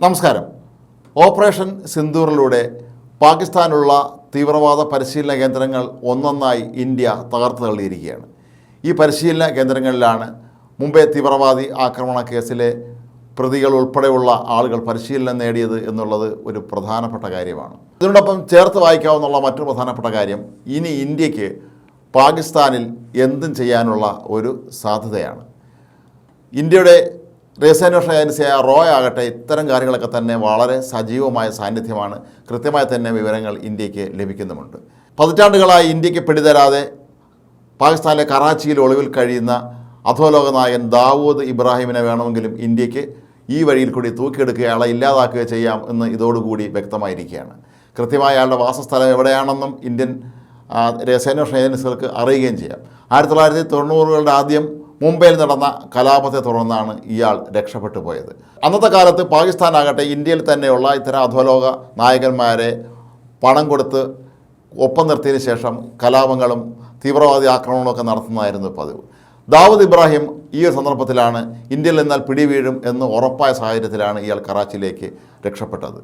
നമസ്കാരം. ഓപ്പറേഷൻ സിന്ദൂറിലൂടെ പാകിസ്ഥാനുള്ള തീവ്രവാദ പരിശീലന കേന്ദ്രങ്ങൾ ഒന്നൊന്നായി ഇന്ത്യ തകർത്തു തള്ളിയിരിക്കുകയാണ്. ഈ പരിശീലന കേന്ദ്രങ്ങളിലാണ് മുംബൈ തീവ്രവാദി ആക്രമണ കേസിലെ പ്രതികൾ ഉൾപ്പെടെയുള്ള ആളുകൾ പരിശീലനം നേടിയത് എന്നുള്ളത് ഒരു പ്രധാനപ്പെട്ട കാര്യമാണ്. ഇതിനോടൊപ്പം ചേർത്ത് വായിക്കാവുന്ന മറ്റൊരു പ്രധാനപ്പെട്ട കാര്യം ഇനി ഇന്ത്യയ്ക്ക് പാകിസ്ഥാനിൽ എന്തും ചെയ്യാനുള്ള ഒരു സാധ്യതയാണ്. ഇന്ത്യയുടെ രഹസ്യാന്വേഷണ ഏജൻസിയായ റോ ആകട്ടെ ഇത്തരം കാര്യങ്ങളൊക്കെ തന്നെ വളരെ സജീവമായ സാന്നിധ്യമാണ്. കൃത്യമായി തന്നെ വിവരങ്ങൾ ഇന്ത്യയ്ക്ക് ലഭിക്കുന്നുമുണ്ട്. പതിറ്റാണ്ടുകളായി ഇന്ത്യയ്ക്ക് പിടിതരാതെ പാകിസ്ഥാനിലെ കറാച്ചിയിൽ ഒളിവിൽ കഴിയുന്ന അധോലോക നായകൻ ദാവൂദ് ഇബ്രാഹിമിനെ വേണമെങ്കിലും ഇന്ത്യയ്ക്ക് ഈ വഴിയിൽ കൂടി തൂക്കിയെടുക്കുക അയാളെ ഇല്ലാതാക്കുകയോ ചെയ്യാം എന്ന് ഇതോടുകൂടി വ്യക്തമായിരിക്കുകയാണ്. കൃത്യമായ അയാളുടെ വാസസ്ഥലം എവിടെയാണെന്നും ഇന്ത്യൻ രഹസ്യാന്വേഷണ ഏജൻസികൾക്ക് അറിയുകയും ചെയ്യാം. ആയിരത്തി തൊള്ളായിരത്തി തൊണ്ണൂറുകളുടെ ആദ്യം മുംബൈയിൽ നടന്ന കലാപത്തെ തുടർന്നാണ് ഇയാൾ രക്ഷപ്പെട്ടു പോയത്. അന്നത്തെ കാലത്ത് പാകിസ്ഥാനാകട്ടെ ഇന്ത്യയിൽ തന്നെയുള്ള ഇത്തരം അധോലോക നായകന്മാരെ പണം കൊടുത്ത് ഒപ്പം നിർത്തിയതിനു ശേഷം കലാപങ്ങളും തീവ്രവാദി ആക്രമണങ്ങളൊക്കെ നടത്തുന്നതായിരുന്നു പതിവ്. ദാവൂദ് ഇബ്രാഹിം ഈ ഒരു സന്ദർഭത്തിലാണ് ഇന്ത്യയിൽ നിന്നാൽ പിടിവീഴും എന്ന് ഉറപ്പായ സാഹചര്യത്തിലാണ് ഇയാൾ കറാച്ചിയിലേക്ക് രക്ഷപ്പെട്ടത്.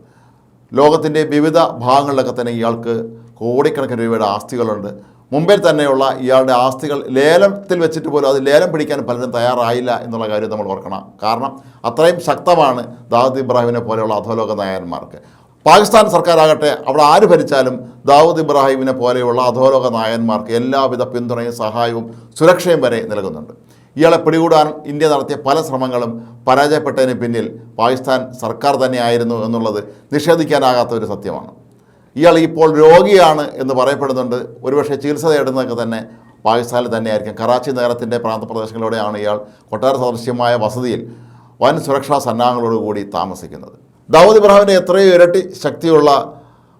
ലോകത്തിന്റെ വിവിധ ഭാഗങ്ങളിലൊക്കെ തന്നെ ഇയാൾക്ക് കോടിക്കണക്കിന് രൂപയുടെ ആസ്തികളുണ്ട്. മുംബൈയിൽ തന്നെയുള്ള ഇയാളുടെ ആസ്തികൾ ലേലത്തിൽ വെച്ചിട്ട് പോലും അത് ലേലം പിടിക്കാൻ പലരും തയ്യാറായില്ല എന്നുള്ള കാര്യം നമ്മൾ ഓർക്കണം. കാരണം അത്രയും ശക്തമാണ് ദാവൂദ് ഇബ്രാഹിമിനെ പോലെയുള്ള അധോലോക നായന്മാർക്ക് പാകിസ്ഥാൻ സർക്കാരാകട്ടെ അവിടെ ആര് ഭരിച്ചാലും ദാവൂദ് ഇബ്രാഹിമിനെ പോലെയുള്ള അധോലോക നായന്മാർക്ക് എല്ലാവിധ പിന്തുണയും സഹായവും സുരക്ഷയും വരെ നൽകുന്നുണ്ട്. ഇയാളെ പിടികൂടാൻ ഇന്ത്യ നടത്തിയ പല ശ്രമങ്ങളും പരാജയപ്പെട്ടതിന് പിന്നിൽ പാകിസ്ഥാൻ സർക്കാർ തന്നെയായിരുന്നു എന്നുള്ളത് നിഷേധിക്കാനാകാത്ത ഒരു സത്യമാണ്. ഇയാൾ ഇപ്പോൾ രോഗിയാണ് എന്ന് പറയപ്പെടുന്നുണ്ട്. ഒരുപക്ഷെ ചികിത്സ തേടുന്നതൊക്കെ തന്നെ പാകിസ്ഥാനിൽ തന്നെയായിരിക്കും. കറാച്ചി നഗരത്തിന്റെ പ്രാന്തപ്രദേശങ്ങളിലൂടെയാണ് ഇയാൾ കൊട്ടാര സദൃശ്യമായ വസതിയിൽ വൻ സുരക്ഷാ സന്നാഹങ്ങളോടുകൂടി താമസിക്കുന്നത്. ദാവൂദ് ഇബ്രാഹിമിന്റെ എത്രയോ ഇരട്ടി ശക്തിയുള്ള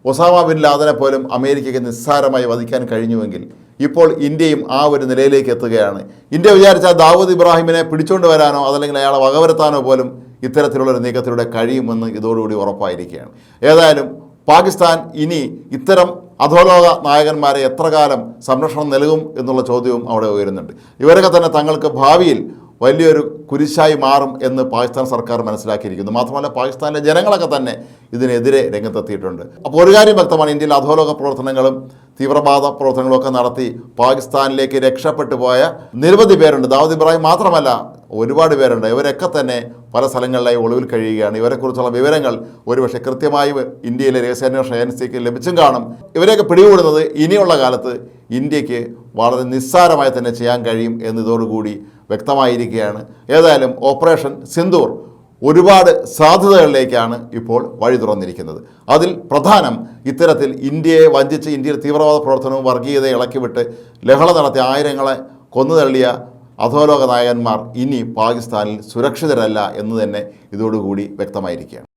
ഒസാമ ബിൻ ലാദനെ പോലും അമേരിക്കയ്ക്ക് നിസ്സാരമായി വധിക്കാൻ കഴിഞ്ഞുവെങ്കിൽ ഇപ്പോൾ ഇന്ത്യയും ആ ഒരു നിലയിലേക്ക് എത്തുകയാണ്. ഇന്ത്യ വിചാരിച്ചാൽ ദാവൂദ് ഇബ്രാഹിമിനെ പിടിച്ചുകൊണ്ട് വരാനോ അതല്ലെങ്കിൽ അയാളെ വകവരുത്താനോ പോലും ഇത്തരത്തിലുള്ള ഒരു നീക്കത്തിലൂടെ കഴിയുമെന്ന് ഇതോടുകൂടി ഉറപ്പായിരിക്കുകയാണ്. ഏതായാലും പാകിസ്ഥാൻ ഇനി ഇത്തരം അധോലോക നായകന്മാരെ എത്ര കാലം സംരക്ഷണം നൽകും എന്നുള്ള ചോദ്യവും അവിടെ ഉയരുന്നുണ്ട്. ഇവരൊക്കെ തന്നെ തങ്ങൾക്ക് ഭാവിയിൽ വലിയൊരു കുരിശായി മാറും എന്ന് പാകിസ്ഥാൻ സർക്കാർ മനസ്സിലാക്കിയിരിക്കുന്നു. മാത്രമല്ല പാകിസ്ഥാനിലെ ജനങ്ങളൊക്കെ തന്നെ ഇതിനെതിരെ രംഗത്തെത്തിയിട്ടുണ്ട്. അപ്പോൾ ഒരു കാര്യം വ്യക്തമാണ് ഇന്ത്യയിൽ അധോലോക പ്രവർത്തനങ്ങളും തീവ്രവാദ പ്രവർത്തനങ്ങളും ഒക്കെ നടത്തി പാകിസ്ഥാനിലേക്ക് രക്ഷപ്പെട്ടു പോയ നിരവധി പേരുണ്ട്. ദാവൂദ് ഇബ്രാഹിം മാത്രമല്ല ഒരുപാട് പേരുണ്ട്. ഇവരൊക്കെ തന്നെ പല സ്ഥലങ്ങളിലായി ഒളിവിൽ കഴിയുകയാണ്. ഇവരെക്കുറിച്ചുള്ള വിവരങ്ങൾ ഒരുപക്ഷെ കൃത്യമായി ഇന്ത്യയിലെ രഹസ്യാന്വേഷണ ഏജൻസിക്ക് ലഭിച്ചും കാണും. ഇവരെയൊക്കെ പിടികൂടുന്നത് ഇനിയുള്ള കാലത്ത് ഇന്ത്യയ്ക്ക് വളരെ നിസ്സാരമായി തന്നെ ചെയ്യാൻ കഴിയും എന്നതോടുകൂടി വ്യക്തമായിരിക്കുകയാണ്. ഏതായാലും ഓപ്പറേഷൻ സിന്ദൂർ ഒരുപാട് സാധ്യതകളിലേക്കാണ് ഇപ്പോൾ വഴി തുറന്നിരിക്കുന്നത്. അതിൽ പ്രധാനം ഇത്തരത്തിൽ ഇന്ത്യയെ വഞ്ചിച്ച് ഇന്ത്യയിൽ തീവ്രവാദ പ്രവർത്തനവും വർഗീയതയെ ഇളക്കിവിട്ട് ലഹള നടത്തിയ ആയിരങ്ങളെ കൊന്നുതള്ളിയ അധോലോക നായകന്മാർ ഇനി പാകിസ്ഥാനിൽ സുരക്ഷിതരല്ല എന്ന് തന്നെ ഇതോടുകൂടി വ്യക്തമായിരിക്കുകയാണ്.